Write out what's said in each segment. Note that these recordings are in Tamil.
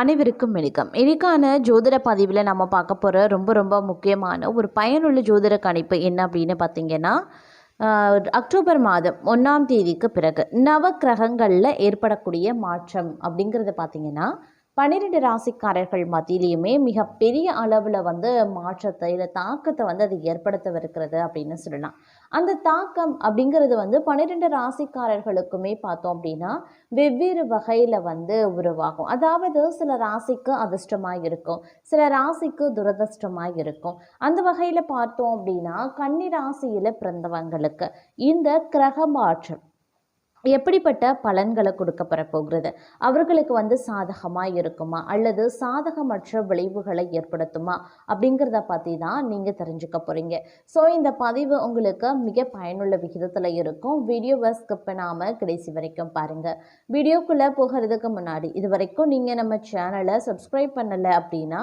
அனைவருக்கும் வணக்கம். இன்னைக்கான ஜோதிட பதிவில் நம்ம பார்க்க போகிற ரொம்ப ரொம்ப முக்கியமான ஒரு பயனுள்ள ஜோதிட கணிப்பு என்ன அப்படின்னு பார்த்தீங்கன்னா அக்டோபர் மாதம் ஒன்றாம் தேதிக்கு பிறகு நவ கிரகங்களில் ஏற்படக்கூடிய மாற்றம் அப்படிங்கிறத பார்த்தீங்கன்னா பன்னிரெண்டு ராசிக்காரர்கள் மத்தியிலையுமே மிகப்பெரிய அளவில் வந்து மாற்றத்தை இல்லை தாக்கத்தை வந்து அது ஏற்படுத்தவிருக்கிறது அப்படின்னு சொல்லலாம். அந்த தாக்கம் அப்படிங்கிறது வந்து பன்னிரெண்டு ராசிக்காரர்களுக்குமே பார்த்தோம் அப்படின்னா வெவ்வேறு வகையில் வந்து உருவாகும். அதாவது சில ராசிக்கு அதிர்ஷ்டமாக இருக்கும் சில ராசிக்கு துரதிர்ஷ்டமாக இருக்கும். அந்த வகையில் பார்த்தோம் அப்படின்னா கன்னி ராசியில் பிறந்தவங்களுக்கு இந்த கிரக மாற்றம் எப்படிப்பட்ட பலன்களை கொடுக்கப்பட போகிறது அவர்களுக்கு வந்து சாதகமாக இருக்குமா? அல்லது சாதகமற்ற விளைவுகளை ஏற்படுத்துமா? அப்படிங்கிறத பற்றி தான் நீங்கள் தெரிஞ்சுக்க போகிறீங்க ஸோ இந்த பதிவு உங்களுக்கு மிக பயனுள்ள விகிதத்தில் இருக்கும். வீடியோவை ஸ்கிப் பண்ணாமல் கடைசி வரைக்கும் பாருங்கள் வீடியோக்குள்ளே போகிறதுக்கு முன்னாடி இது வரைக்கும் நீங்கள் நம்ம சேனலை சப்ஸ்கிரைப் பண்ணலை அப்படின்னா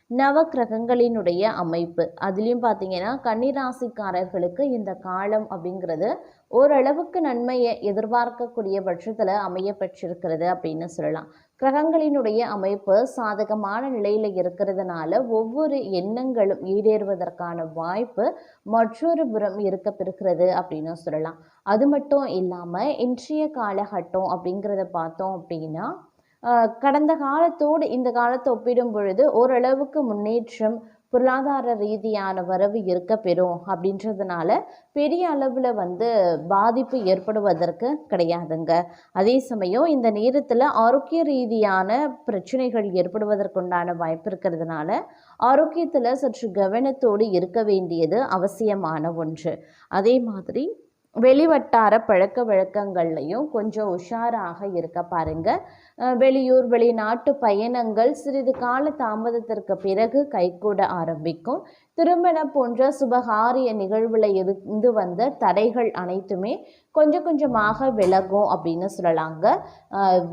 நவக்கிரகங்களினுடைய அமைப்பு. அதுலேயும் பார்த்தீங்கன்னா கன்னிராசிக்காரர்களுக்கு இந்த காலம் அப்படிங்கிறது ஓரளவுக்கு நன்மையை எதிர்பார்க்கக்கூடிய பட்சத்தில் அமைய பெற்றிருக்கிறது அப்படின்னு சொல்லலாம். கிரகங்களினுடைய அமைப்பு சாதகமான நிலையில் இருக்கிறதுனால ஒவ்வொரு எண்ணங்களும் ஈடேறுவதற்கான வாய்ப்பு மற்றொரு புறம் இருக்கப்பெறுகிறது அப்படின்னு சொல்லலாம். அது மட்டும் இல்லாமல் இன்றைய காலகட்டம் அப்படிங்கிறத பார்த்தோம் அப்படின்னா கடந்த காலத்தோடு இந்த காலத்தை ஒப்பிடும் பொழுது ஓரளவுக்கு முன்னேற்றம் பொருளாதார ரீதியான வரவு இருக்க பெறும் அப்படின்றதுனால பெரிய அளவில் வந்து பாதிப்பு ஏற்படுவதற்கு கிடையாதுங்க. அதே சமயம் இந்த நேரத்தில் ஆரோக்கிய ரீதியான பிரச்சனைகள் ஏற்படுவதற்குண்டான வாய்ப்பு இருக்கிறதுனால ஆரோக்கியத்தில் சற்று கவனத்தோடு இருக்க வேண்டியது அவசியமான ஒன்று. அதே மாதிரி வெளிவட்டார பழக்க வழக்கங்கள்லையும் கொஞ்சம் உஷாராக இருக்க பாருங்க. வெளியூர் வெளிநாட்டு பயணங்கள் சிறிது கால தாமதத்திற்கு பிறகு கைகூட ஆரம்பிக்கும். திருமணம் போன்ற சுபகாரிய நிகழ்வில் இருந்து வந்த தடைகள் அனைத்துமே கொஞ்சம் கொஞ்சமாக விலகும் அப்படின்னு சொல்லலாங்க.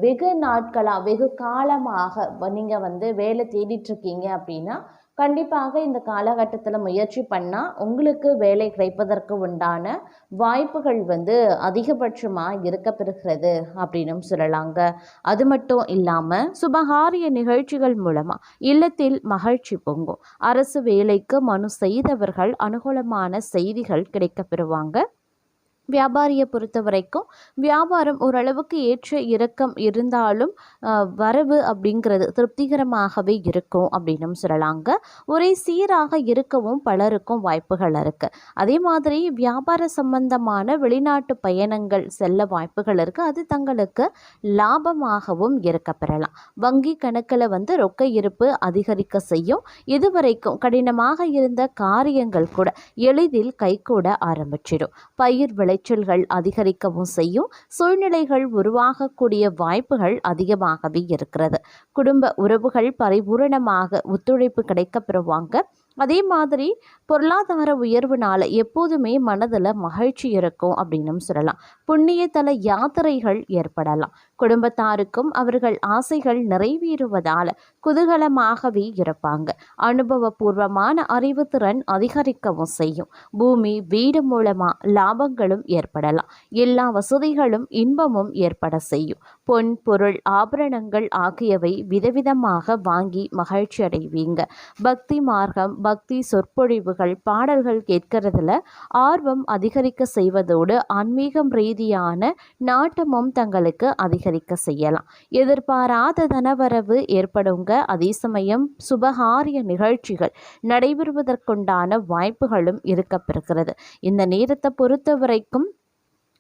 வெகு நாட்களாக வெகு காலமாக நீங்கள் வந்து வேலை தேடிட்டு இருக்கீங்க அப்படின்னா கண்டிப்பாக இந்த காலகட்டத்தில் முயற்சி பண்ணால் உங்களுக்கு வேலை கிடைப்பதற்கு உண்டான வாய்ப்புகள் வந்து அதிகபட்சமாக இருக்க பெறுகிறது அப்படின்னும் சொல்லலாங்க. அது மட்டும் இல்லாமல் சுபகாரிய நிகழ்ச்சிகள் மூலமாக இல்லத்தில் மகிழ்ச்சி பொங்கும். அரசு வேலைக்கு மனு செய்தவர்கள் அனுகூலமான செய்திகள் கிடைக்கப்பெறுவாங்க வியாபாரியை பொறுத்த வரைக்கும் வியாபாரம் ஓரளவுக்கு ஏற்ற இறக்கம் இருந்தாலும் வரவு அப்படிங்கிறது திருப்திகரமாகவே இருக்கும் அப்படின்னும் சொல்லலாங்க. ஒரே சீராக இருக்கவும் பலருக்கும் வாய்ப்புகள் இருக்குது அதே மாதிரி வியாபார சம்பந்தமான வெளிநாட்டு பயணங்கள் செல்ல வாய்ப்புகள் இருக்குது அது தங்களுக்கு லாபமாகவும் இருக்க பெறலாம். வங்கி கணக்கில் வந்து ரொக்க இருப்பு அதிகரிக்க செய்யும். இதுவரைக்கும் கடினமாக இருந்த காரியங்கள் கூட எளிதில் கைகூட ஆரம்பிச்சிடும். பயிர் விளைச்சல்கள் அதிகரிக்கவும் செய்யும். சூழ்நிலைகள் உருவாகக்கூடிய வாய்ப்புகள் அதிகமாகவே இருக்கிறது. குடும்ப உறவுகள் பரிபூரணமாக ஒத்துழைப்பு கிடைக்க பெறுவாங்க. அதே மாதிரி பொருளாதார உயர்வுனால எப்போதுமே மனதில் மகிழ்ச்சி இருக்கும் அப்படின்னும் சொல்லலாம். புண்ணியத்தல யாத்திரைகள் ஏற்படலாம். குடும்பத்தாருக்கும் அவர்கள் ஆசைகள் நிறைவேறுவதால் குதூகலமாகவே இருப்பாங்க. அனுபவபூர்வமான அறிவுத்திறன் அதிகரிக்கவும் செய்யும். பூமி வீடு மூலமாக லாபங்களும் ஏற்படலாம். எல்லா வசதிகளும் இன்பமும் ஏற்பட செய்யும். பொன் பொருள் ஆபரணங்கள் ஆகியவை விதவிதமாக வாங்கி மகிழ்ச்சி அடைவீங்க பக்தி மார்க்கம் பக்தி சொற்பொழிவுகள் பாடல்கள் கேட்கறதுல ஆர்வம் அதிகரிக்க செய்வதோடு ஆன்மீகம் ரீதியான நாட்டமும் தங்களுக்கு அதிகரிக்க செய்யலாம். எதிர்பாராத தனவரவு ஏற்படுங்க. அதே சமயம் சுபகாரிய நிகழ்ச்சிகள் நடைபெறுவதற்குண்டான வாய்ப்புகளும் இருக்கப்பெறுகிறது. இந்த நேரத்தை பொறுத்த வரைக்கும்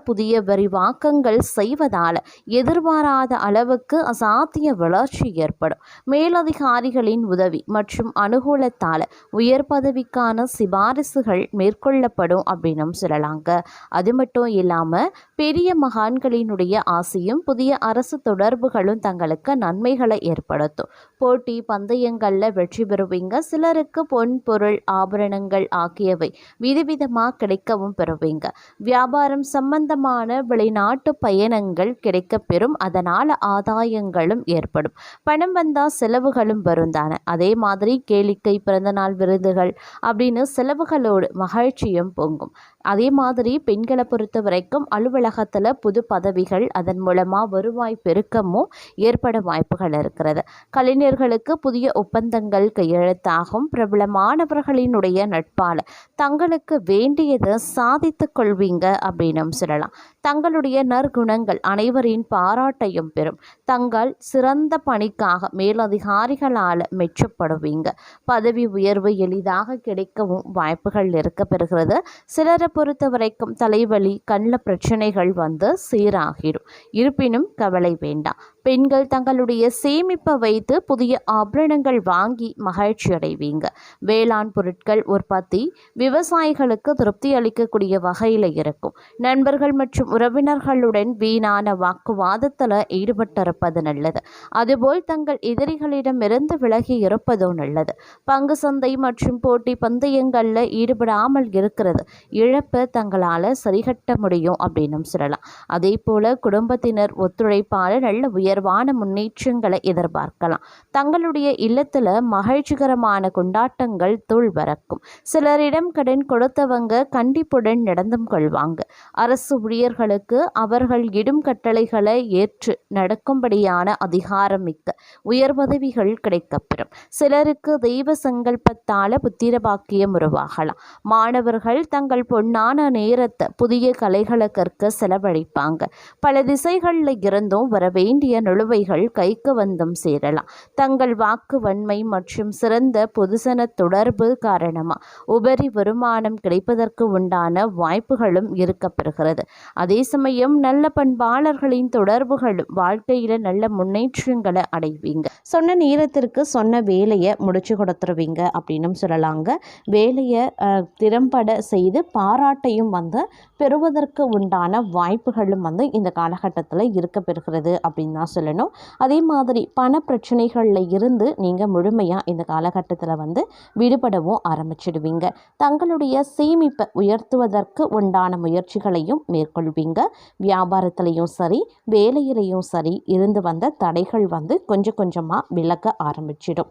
புதிய விரிவாக்கங்கள் செய்வதால் எதிர்பாராத அளவுக்கு அசாத்திய வளர்ச்சி ஏற்படும். மேலதிகாரிகளின் உதவி மற்றும் அனுகூலத்தால் உயர் பதவிக்கான சிபாரிசுகள் மேற்கொள்ளப்படும் அப்படின்னும் சொல்லலாங்க. அது மட்டும் இல்லாமல் பெரிய மகான்களினுடைய ஆசையும் புதிய அரசு தொடர்புகளும் தங்களுக்கு நன்மைகளை ஏற்படுத்தும். போட்டி பந்தயங்களில் வெற்றி பெறுவீங்க. சிலருக்கு பொன் பொருள் ஆபரணங்கள் ஆகியவை விதவிதமாக கிடைக்கவும் பெறுவீங்க. வியாபாரம் சம்பந்தமான வெளிநாட்டு பயணங்கள் கிடைக்கப்பெறும் அதனால் ஆதாயங்களும் ஏற்படும். பணம் வந்தால் செலவுகளும் வரும் தானே அதே மாதிரி கேளிக்கை பிறந்தநாள் விருதுகள் அப்படின்னு செலவுகளோடு மகிழ்ச்சியும் பொங்கும். அதே மாதிரி பெண்களை பொறுத்த வரைக்கும் அலுவலகத்தில் புது பதவிகள் அதன் மூலமாக வருவாய் பெருக்கமும் ஏற்பட வாய்ப்புகள் இருக்கிறது. கலைஞர்களுக்கு புதிய ஒப்பந்தங்கள் கையெழுத்தாகும். பிரபலமானவர்களினுடைய நட்பால் தங்களுக்கு வேண்டியதை சாதித்து கொள்வீங்க அப்படின்னும் சொல்லலாம். தங்களுடைய நற்குணங்கள் அனைவரின் பாராட்டையும் பெறும். தங்கள் சிறந்த பணிக்காக மேலதிகாரிகளால் மெச்சப்படுவீங்க. பதவி உயர்வு எளிதாக கிடைக்கவும் வாய்ப்புகள் இருக்க பெறுகிறது சிலரை பொறுத்த வரைக்கும் தலைவலி கண்ணில் பிரச்சனைகள் வந்து சீராகிடும். இருப்பினும் கவலை வேண்டாம். பெண்கள் தங்களுடைய சேமிப்பை வைத்து புதிய ஆபரணங்கள் வாங்கி மகிழ்ச்சி அடைவீங்க. வேளாண் பொருட்கள் உற்பத்தி விவசாயிகளுக்கு திருப்தி அளிக்கக்கூடிய வகையில் இருக்கும். நண்பர்கள் மற்றும் உறவினர்களுடன் வீணான வாக்குவாதத்தில் ஈடுபட்டிருப்பது நல்லது. அதுபோல் தங்கள் எதிரிகளிடமிருந்து விலகி இருப்பதும் நல்லது. பங்கு சந்தை மற்றும் போட்டி பந்தயங்களில் ஈடுபடாமல் இருக்கிறது. இழப்பை தங்களால் சரிகட்ட முடியும் அப்படின்னும் சொல்லலாம். அதே போல் குடும்பத்தினர் ஒத்துழைப்பால் நல்ல உயர் உயர்வான முன்னேற்றங்களை எதிர்பார்க்கலாம். தங்களுடைய இல்லத்தில் மகிழ்ச்சிகரமான கொண்டாட்டங்கள் தூள் பறக்கும். சிலரிடம் கடன் கொடுத்தவங்க கண்டிப்புடன் நடந்தும் கொள்வாங்க. அரசு ஊழியர்களுக்கு அவர்கள் இடும் கட்டளைகளை ஏற்று நடக்கும்படியான அதிகாரம் மிக்க உயர் பதவிகள் கிடைக்கப்பெறும். சிலருக்கு தெய்வ சங்கல்பத்தால புத்திர பாக்கியம் உருவாகலாம். மாணவர்கள் தங்கள் பொன்னான நேரத்தை புதிய கலைகளை கற்க செலவழிப்பாங்க. பல திசைகளில் இருந்தும் வர வேண்டிய நிலுவைகள் கைக்கு வந்தும் சேரலாம். தங்கள் வாக்கு வன்மை மற்றும் சிறந்த பொதுசன தொடர்பு காரணமாக உபரி வருமானம் கிடைப்பதற்கு உண்டான வாய்ப்புகளும் இருக்கப்பெறுகிறது. அதே சமயம் நல்ல பண்பாளர்களின் தொடர்புகளும் வாழ்க்கையில் நல்ல முன்னேற்றங்களை அடைவீங்க. சொன்ன நேரத்திற்கு சொன்ன வேலையை முடிச்சு கொடுத்துருவீங்க அப்படின்னும் சொல்லலாங்க. வேலையை திறம்பட செய்து பாராட்டையும் வந்து பெறுவதற்கு உண்டான வாய்ப்புகளும் வந்து இந்த காலகட்டத்தில் இருக்க பெறுகிறது அப்படின்னு தான் சொல்லணும். அதே மாதிரி பண பிரச்சனைகளில் இருந்து நீங்கள் முழுமையாக இந்த காலகட்டத்தில் வந்து விடுபடவும் ஆரம்பிச்சிடுவீங்க. தங்களுடைய சேமிப்பை உயர்த்துவதற்கு உண்டான முயற்சிகளையும் மேற்கொள்வீங்க. வியாபாரத்திலையும் சரி வேலையிலையும் சரி இருந்து வந்த தடைகள் வந்து கொஞ்சம் கொஞ்சமாக விலக ஆரம்பிச்சிடும்.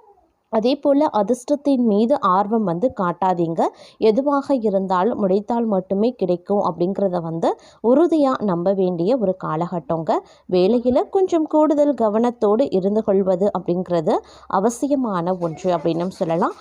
அதே போல் அதிர்ஷ்டத்தின் மீது ஆர்வம் வந்து காட்டாதீங்க. எதுவாக இருந்தாலும் முடைத்தால் மட்டுமே கிடைக்கும் அப்படிங்கிறத வந்து உறுதியாக நம்ப வேண்டிய ஒரு காலகட்டங்க. வேலையில் கொஞ்சம் கூடுதல் கவனத்தோடு இருந்து கொள்வது அப்படிங்கிறது அவசியமான ஒன்று அப்படின்னு சொல்லலாம்.